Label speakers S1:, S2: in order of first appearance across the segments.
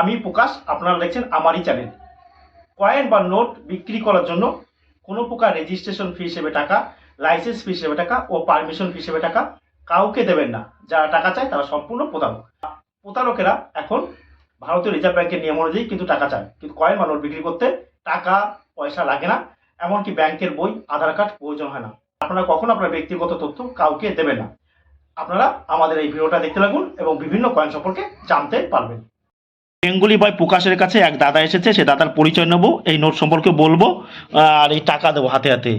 S1: আমি প্রকাশ, আপনারা দেখছেন আমারই চ্যানেল কয়েন বা নোট বিক্রি করার জন্য কোনো প্রকার রেজিস্ট্রেশন ফি হিসেবে টাকা লাইসেন্স ফি হিসেবে টাকা ও পারমিশন ফি হিসেবে টাকা কাউকে দেবেন না। যারা টাকা চায় তারা সম্পূর্ণ প্রতারক। প্রতারকেরা এখন ভারতীয় রিজার্ভ ব্যাংকের নিয়ম অনুযায়ী কিন্তু টাকা চায়। কিন্তু কয়েন বা নোট বিক্রি করতে টাকা, পয়সা লাগে না, এমনকি ব্যাংকের বই, আধার কার্ড প্রয়োজন হয় না। আপনারা কখনো আপনার ব্যক্তিগত তথ্য কাউকে দেবেন না। আপনারা আমাদের এই ভিডিওটা দেখতে লাগুন এবং বিভিন্ন কয়েন সম্পর্কে জানতে পারবেন। বেঙ্গলি বয় প্রকাশের কাছে এক দাদা এসেছে সে দাদার পরিচয় নেব এই নোট সম্পর্কে বলব আর এই টাকা দেবো হাতে হাতে।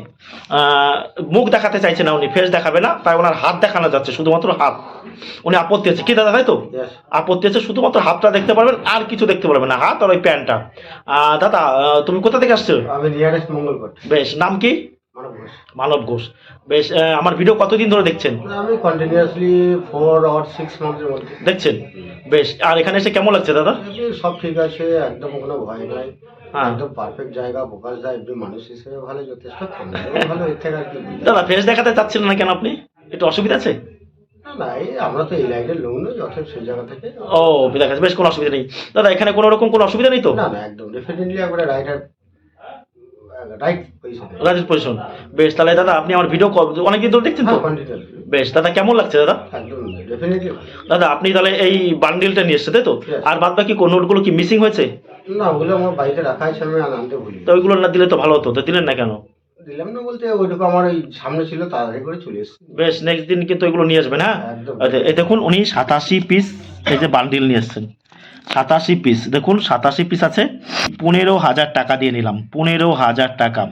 S1: মুখ দেখাতে চাইছে না উনি ফেস দেখাবে না তাই ওনার হাত দেখানো যাচ্ছে শুধুমাত্র হাত। উনি আপত্তি আছে। কি দাদা তাই তো? আপত্তি আছে শুধুমাত্র হাতটা দেখতে পারবেন আর কিছু দেখতে পারবেন না হাত আর ওই প্যান্টটা। আহ, দাদা তুমি কোথা থেকে আসছো?
S2: আমি নিয়ারেস্ট মঙ্গলকোট।
S1: বেশ নাম কি?
S2: মানব ঘোষ
S1: বেশ আমার ভিডিও কতদিন ধরে দেখছেন?
S2: আমি কন্টিনিউয়াসলি ফোর অর সিক্স মান্থের মধ্যে।
S1: দেখছেন? বেশ আর এখানে এসে কেমন লাগছে দাদা?
S2: সব ঠিক আছে একদম কোনো ভয় নাই।
S1: হ্যাঁ।
S2: একদম পারফেক্ট জায়গা বোকাস দা একদম মানুষ হিসেবে ভালো যথেষ্ট ভালো এর থেকে আর কি
S1: দাদা ফেস দেখাতে চাচ্ছিলেন না কেন আপনি? একটু অসুবিধা আছে?
S2: আমরা তো এই লাইনের লোক নই অথব সেই জায়গা থেকে।
S1: ও দেখা বেশ কোনো অসুবিধা নেই। দাদা এখানে কোনো রকম কোনো অসুবিধা নেই তো?
S2: না না একদম ডেফিনেটলি একবারে রাইট রাইট পজিশনে
S1: বেশ তাহলে দাদা আপনি আমার ভিডিও অনেকদিন ধরে দেখছেন তো?
S2: হ্যাঁ
S1: বেশ দাদা কেমন লাগছে দাদা? দাদা আপনি তাহলে এই বান্ডিলটা নিয়ে এসছে তাই তো? আর বাদ বাকি কোন নোটগুলো কি মিসিং হয়েছে?
S2: না ওগুলো আমার বাড়িতে রাখা আছে আমি আনতে ভুলি
S1: তো ওইগুলো না দিলে তো ভালো হতো তো দিলেন না কেন?
S2: দিলাম না বলতে ওইটুকু আমার ওই সামনে ছিল তাড়াতাড়ি করে চলে এসেছি।
S1: বেশ নেক্সট দিন কিন্তু এগুলো নিয়ে আসবেন হ্যাঁ? আচ্ছা, এই দেখুন উনি সাতাশি পিস এই যে বান্ডিল নিয়ে এসছেন। সাতাশি পিস দেখুন, সাতাশি পিস আছে। পনেরো হাজার টাকা দিয়ে নিলাম। পনেরো হাজার টাকা।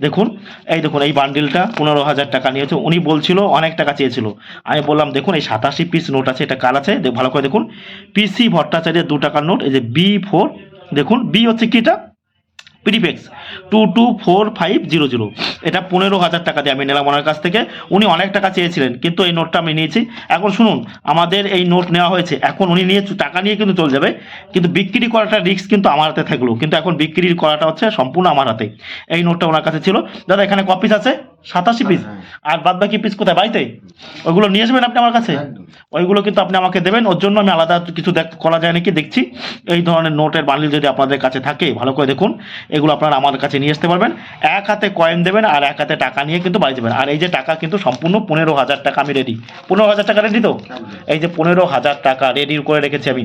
S1: দেখুন, এই দেখুন, এই বান্ডিলটা পনেরো হাজার টাকা নিয়েছে। উনি বলছিল, অনেক টাকা চেয়েছিল। আমি বললাম, দেখুন, এই সাতাশি পিস নোট আছে, এটা কার আছে? ভালো করে দেখুন। পিসি ভট্টাচার্যের দু টাকার নোট এই যে বি ফোর দেখুন বি হচ্ছে কি এটা prefix two two four five zero zero এটা পনেরো হাজার টাকা দিয়ে আমি নিলাম ওনার কাছ থেকে। উনি অনেক টাকা চেয়েছিলেন, কিন্তু এই নোটটা আমি নিয়েছি। এখন শুনুন, আমাদের এই নোট নেওয়া হয়েছে। এখন উনি নিয়ে টাকা নিয়ে কিন্তু চলে যাবে। কিন্তু বিক্রি করাটা রিস্ক কিন্তু আমার হাতে থাকল। কিন্তু এখন বিক্রি করাটা হচ্ছে সম্পূর্ণ আমার হাতে। এই নোটটা ওনার কাছে ছিল। দাদা, এখানে কপিস আছে? সাতাশি পিস
S2: হ্যাঁ,
S1: আর বাদ বাকি পিস কোথায়? বাড়িতে? ওইগুলো নিয়ে আসবেন আপনি আমার কাছে? ওইগুলো কিন্তু আপনি আমাকে দেবেন। ওর জন্য আমি আলাদা কিছু দেখ করা যায় নাকি? দেখছি। এই ধরনের নোটের বান্ডিল যদি আপনাদের কাছে থাকে ভালো করে দেখুন। এগুলো আপনারা আমাদের কাছে নিয়ে আসতে পারবেন। এক হাতে কয়েন দেবেন আর এক হাতে টাকা নিয়ে কিন্তু বাড়ি দেবেন আর এই যে টাকা কিন্তু সম্পূর্ণ পনেরো হাজার টাকা আমি রেডি পনেরো হাজার টাকা রেডি তো? এই যে পনেরো হাজার টাকা রেডি করে রেখেছি আমি।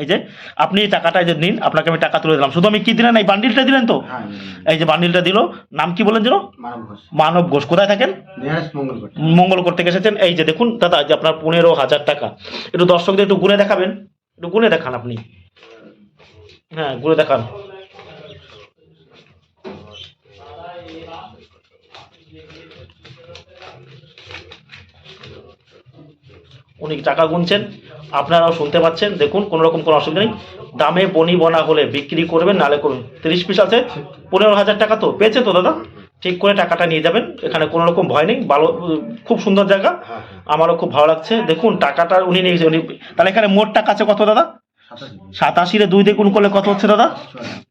S1: এই যে আপনি এই টাকাটা যে নিন আপনাকে আমি টাকা তুলে দিলাম। শুধু আমি কি দিলেন? এই বান্ডিলটা দিলেন তো?
S2: হ্যাঁ
S1: এই যে বান্ডিলটা দিল নাম কি বলেন যেন?
S2: মানব ঘোষ।
S1: কোথায় থাকেন? মঙ্গল করতে। এসেছেন এই যে দেখুন দাদা যে আপনার পনেরো হাজার টাকা। একটু দর্শকদের একটু গুনে দেখাবেন। একটু গুনে দেখান আপনি। হ্যাঁ গুনে দেখান। উনি টাকা গুনছেন? আপনারাও শুনতে পাচ্ছেন। দেখুন কোনো রকম কোনো অসুবিধা নেই। দামে বনি বনা হলে বিক্রি করবেন নালে করুন। তিরিশ পিস আছে পনেরো হাজার টাকা তো পেয়েছে তো দাদা? ঠিক করে টাকাটা নিয়ে যাবেন এখানে কোনো রকম ভয় নেই। ভালো খুব সুন্দর জায়গা।
S2: হ্যাঁ হ্যাঁ।
S1: আমারও খুব ভালো লাগছে। দেখুন টাকাটা উনি নিয়ে উনি তাহলে এখানে মোট টাকা আছে কত দাদা? সাতাশিরে দুই দিয়ে গুণ করলে কত হচ্ছে দাদা?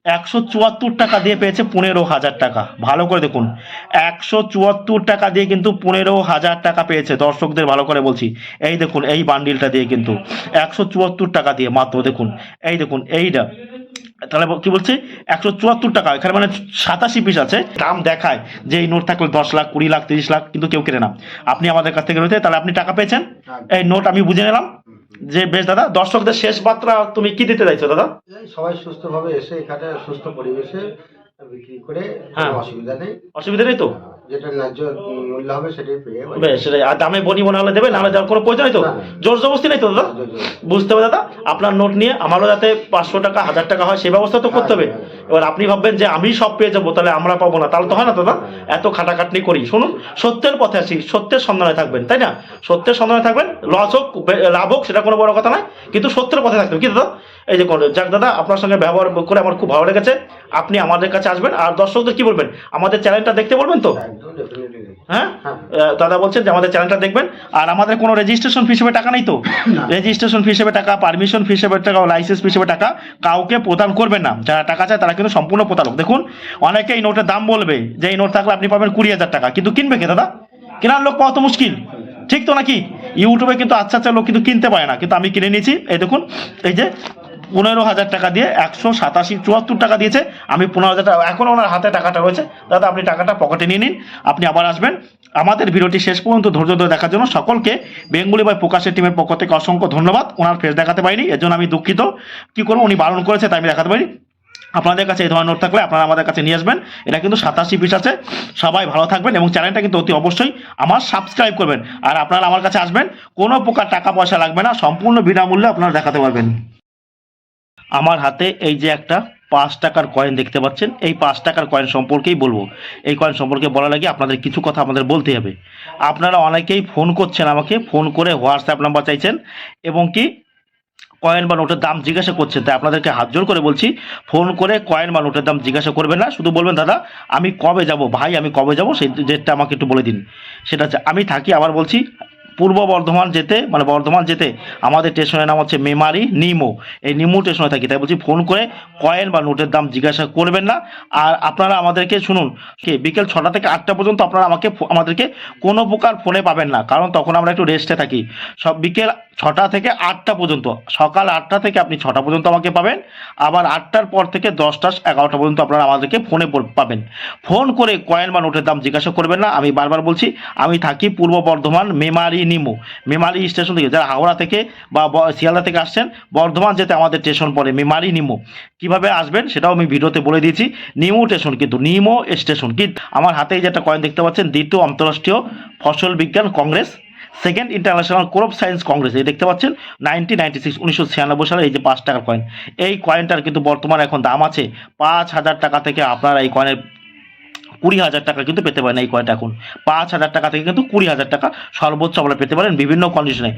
S1: একশো চুয়াত্তর টাকা দিয়ে পেয়েছে পনেরো হাজার টাকা। ভালো করে দেখুন। একশো চুয়াত্তর টাকা দিয়ে কিন্তু পনেরো হাজার টাকা পেয়েছে। দর্শকদের ভালো করে বলছি। এই দেখুন এই বান্ডিলটা দিয়ে কিন্তু একশো চুয়াত্তর টাকা দিয়ে মাত্র দেখুন। এই দেখুন এইটা। তাহলে কি বলছে? একশো চুয়াত্তর টাকা। এখানে মানে সাতাশি পিস আছে। দাম দেখায় যে এই নোট থাকলে দশ লাখ কুড়ি লাখ তিরিশ লাখ কিন্তু কেউ কেনে না। আপনি আমাদের কাছ থেকে রয়েছে তাহলে আপনি টাকা পেয়েছেন? এই নোট আমি বুঝে নিলাম। যে বেশ দাদা দর্শকদের শেষ বার্তা তুমি কি দিতে চাইছো দাদা?
S2: সবাই সুস্থভাবে এসে এখানে সুস্থ পরিবেশে বিক্রি করে
S1: হ্যাঁ।
S2: অসুবিধা নেই।
S1: অসুবিধা নেই তো?
S2: যেটা ন্যায্য মূল্য হবে সেটাই পেয়ে
S1: বেশ সেটাই। আর দামে বনি মনে হলে দেবে নাহলে যাওয়ার কোনো প্রয়োজন নেই তো?
S2: না, না।
S1: জোর জবস্তি নেই তো দাদা? বুঝতে হবে দাদা? আপনার নোট নিয়ে আমারও যাতে পাঁচশো টাকা হাজার টাকা হয় সেই ব্যবস্থা তো করতে হবে।
S2: হ্যাঁ, হ্যাঁ,
S1: এবার আপনি ভাববেন যে আমি সব পেয়ে যাব তাহলে আমরা পাবো না। তাহলে তো হয় না দাদা? এত খাটাখাটনি করি। শুনুন সত্যের পথে আসি সত্যের সন্ধানে থাকবেন তাই না? সত্যের সন্ধানে থাকবেন লস হোক লাভ হোক সেটা কোনো বড় কথা নয় কিন্তু সত্যের পথে থাকতে হবে কি দাদা? এই যে কোন- যাক দাদা আপনার সঙ্গে ব্যবহার করে আমার খুব ভালো লেগেছে। আপনি আমাদের কাছে আসবেন আর দর্শকদের কি বলবেন? আমাদের চ্যানেলটা দেখতে বলবেন তো? হ্যাঁ?
S2: হ্যাঁ।
S1: দাদা বলছেন যে আমাদের চ্যানেলটা দেখবেন। আর আমাদের কোনো রেজিস্ট্রেশন ফি হিসেবে টাকা নেই তো? রেজিস্ট্রেশন ফি হিসেবে টাকা পারমিশন ফি হিসেবে টাকা লাইসেন্স ফি হিসেবে টাকা কাউকে প্রদান করবেন না। যারা টাকা চায় তারা কিন্তু সম্পূর্ণ প্রতারক। দেখুন অনেকে এই নোটের দাম বলবে যে এই নোট থাকলে আপনি পাবেন কুড়ি হাজার টাকা কিন্তু কিনবে কে দাদা? কেনার লোক পাওয়া তো মুশকিল। ঠিক তো নাকি? ইউটিউবে কিন্তু আচ্ছা আচ্ছা লোক কিন্তু কিনতে পারে না কিন্তু আমি কিনে নিয়েছি। এই দেখুন এই যে পনেরো হাজার টাকা দিয়ে একশো সাতাশি চুয়াত্তর টাকা দিয়েছে। আমি পনেরো হাজার টাকা এখন ওনার হাতে টাকাটা রয়েছে। দাদা, আপনি টাকাটা পকেটে নিয়ে নিন। আপনি আবার আসবেন। আমাদের ভিডিওটি শেষ পর্যন্ত ধৈর্য ধরে দেখার জন্য সকলকে বেঙ্গলি বাই প্রকাশের টিমের পক্ষ থেকে অসংখ্য ধন্যবাদ। ওনার ফেস দেখাতে পারিনি, এর জন্য আমি দুঃখিত। কী করব? উনি বারণ করেছে, তাই আমি দেখাতে পারি আপনাদের কাছে এই ধরনের নোট থাকলে আপনারা আমাদের কাছে নিয়ে আসবেন। এটা কিন্তু সাতাশি পিস আছে। সবাই ভালো থাকবেন এবং চ্যানেলটা কিন্তু অতি অবশ্যই আমার সাবস্ক্রাইব করবেন। আর আপনারা আমার কাছে আসবেন। কোনো প্রকার টাকা পয়সা লাগবে না। সম্পূর্ণ বিনামূল্যে আপনারা দেখাতে পারবেন। আমার হাতে এই যে একটা পাঁচ টাকার কয়েন দেখতে পাচ্ছেন, এই পাঁচ টাকার কয়েন সম্পর্কেই বলব। এই কয়েন সম্পর্কে বলা লাগে আপনাদের কিছু কথা আমাদের বলতে হবে। আপনারা অনেকেই ফোন করছেন আমাকে ফোন করে হোয়াটসঅ্যাপ নাম্বার চাইছেন এবং কি কয়েন বা নোটের দাম জিজ্ঞাসা করছেন। তাই আপনাদেরকে হাত জোর করে বলছি ফোন করে কয়েন বা নোটের দাম জিজ্ঞাসা করবেন না। শুধু বলবেন, দাদা, আমি কবে যাব? ভাই, আমি কবে যাব? সেই ডেটটা আমাকে একটু বলে দিন। সেটা আমি থাকি, আবার বলছি পূর্ব বর্ধমান যেতে মানে বর্ধমান যেতে আমাদের স্টেশনের নাম হচ্ছে মেমারি নিমো। এই নিমো স্টেশনে থাকি, তাই বলছি ফোন করে কয়েন বা নোটের দাম জিজ্ঞাসা করবেন না। আর আপনারা আমাদেরকে শুনুন, কি বিকেল ছটা থেকে আটটা পর্যন্ত আপনারা আমাকে আমাদেরকে কোনো প্রকার ফোনে পাবেন না, কারণ তখন আমরা একটু রেস্টে থাকি। সব বিকেল ছটা থেকে আটটা পর্যন্ত। সকাল আটটা থেকে আপনি ছটা পর্যন্ত আমাকে পাবেন। আবার আটটার পর থেকে দশটা, এগারোটা পর্যন্ত আপনারা আমাদেরকে ফোনে পাবেন। ফোন করে কয়েন বা নোটের দাম জিজ্ঞাসা করবেন না। আমি বারবার বলছি, আমি থাকি পূর্ব বর্ধমান, মেমারি নিমু। মেমারি স্টেশন থেকে, যারা হাওড়া থেকে বা শিয়ালদা থেকে আসছেন, বর্ধমান যেতে আমাদের স্টেশন পড়ে মেমারি নিমু। কীভাবে আসবেন সেটাও আমি ভিডিওতে বলে দিয়েছি। নিমু স্টেশন কিন্তু, নিমো স্টেশন। কি আমার হাতে যেটা কয়েন দেখতে পাচ্ছেন, দ্বিতীয় আন্তঃরাষ্ট্রীয় ফসল বিজ্ঞান congress. Second international crop science congress এই দেখতে পাচ্ছেন? নাইনটিন নাইনটি সিক্স উনিশশো ছিয়ানব্বই সালে এই যে পাঁচ টাকার কয়েন এই কয়েনটার কিন্তু বর্তমানে এখন দাম আছে পাঁচ হাজার টাকা থেকে আপনারা এই কয়েনের কুড়ি হাজার টাকা কিন্তু পেতে পারেন এই কয়েনটা এখন? পাঁচ হাজার টাকা থেকে কিন্তু কুড়ি হাজার টাকা সর্বোচ্চ আপনারা পেতে পারেন বিভিন্ন কন্ডিশনে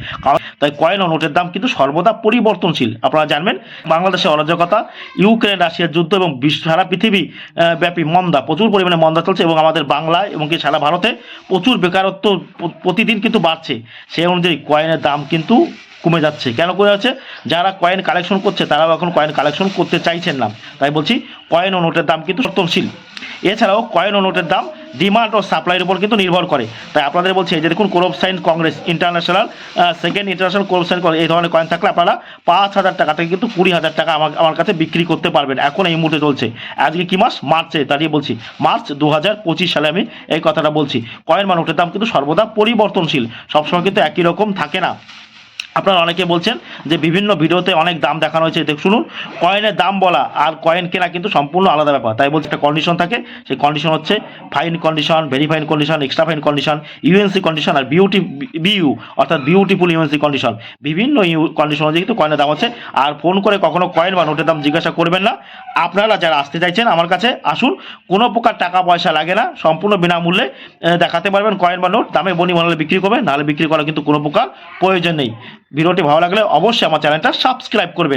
S1: তাই কয়েন ও নোটের দাম কিন্তু সর্বদা পরিবর্তনশীল। আপনারা জানবেন বাংলাদেশের অরাজকতা, ইউক্রেন, রাশিয়ার যুদ্ধ এবং বিশ্ব সারা পৃথিবী ব্যাপী মন্দা, প্রচুর পরিমাণে মন্দা চলছে এবং আমাদের বাংলায় এবং কি সারা ভারতে প্রচুর বেকারত্ব প্রতিদিন কিন্তু বাড়ছে। সেই অনুযায়ী কয়েনের দাম কিন্তু কমে যাচ্ছে। কেন কমে যাচ্ছে? যারা কয়েন কালেকশন করছে, তারাও এখন কয়েন কালেকশন করতে চাইছেন না। তাই বলছি কয়েন ও নোটের দাম কিন্তু পরিবর্তনশীল এছাড়াও কয়েন ও নোটের দাম ডিমান্ড ও সাপ্লাইয়ের উপর কিন্তু নির্ভর করে। তাই আপনাদের বলছি, এই যে দেখুন crop science congress international second international crop science এই ধরনের কয়েন থাকলে আপনারা পাঁচ হাজার টাকা থেকে কিন্তু কুড়ি হাজার টাকা আমার আমার কাছে বিক্রি করতে পারবেন। এখন এই মুহূর্তে চলছে। আজকে কি মাস? মার্চে দাঁড়িয়ে বলছি। মার্চ দু হাজার পঁচিশ সালে আমি এই কথাটা বলছি। কয়েন বা নোটের দাম কিন্তু সর্বদা পরিবর্তনশীল। সবসময় কিন্তু একই রকম থাকে না। আপনারা অনেকে বলছেন যে বিভিন্ন ভিডিওতে অনেক দাম দেখানো হয়েছে। দেখ, শুনুন কয়েনের দাম বলা আর কয়েন কেনা কিন্তু সম্পূর্ণ আলাদা ব্যাপার। তাই বলছে, একটা কন্ডিশন থাকে, সেই কন্ডিশন হচ্ছে fine condition very fine condition extra fine condition UNC condition আর বিউটি বিইউ অর্থাৎ বিউটিফুল ইউএনসি কন্ডিশন বিভিন্ন ইউ কন্ডিশন অনুযায়ী কিন্তু কয়েনের দাম আছে আর ফোন করে কখনো কয়েন বা নোটের দাম জিজ্ঞাসা করবেন না। আপনারা যারা আসতে চাইছেন আমার কাছে, আসুন। কোনো প্রকার টাকা পয়সা লাগে না। সম্পূর্ণ বিনামূল্যে দেখাতে পারবেন কয়েন বা নোট দামে বনি বানালে বিক্রি করবেন, নাহলে বিক্রি করা কিন্তু কোনো প্রকার প্রয়োজন নেই। ভিডিওটি ভালো লাগলে অবশ্যই আমার চ্যানেলটা সাবস্ক্রাইব করবেন।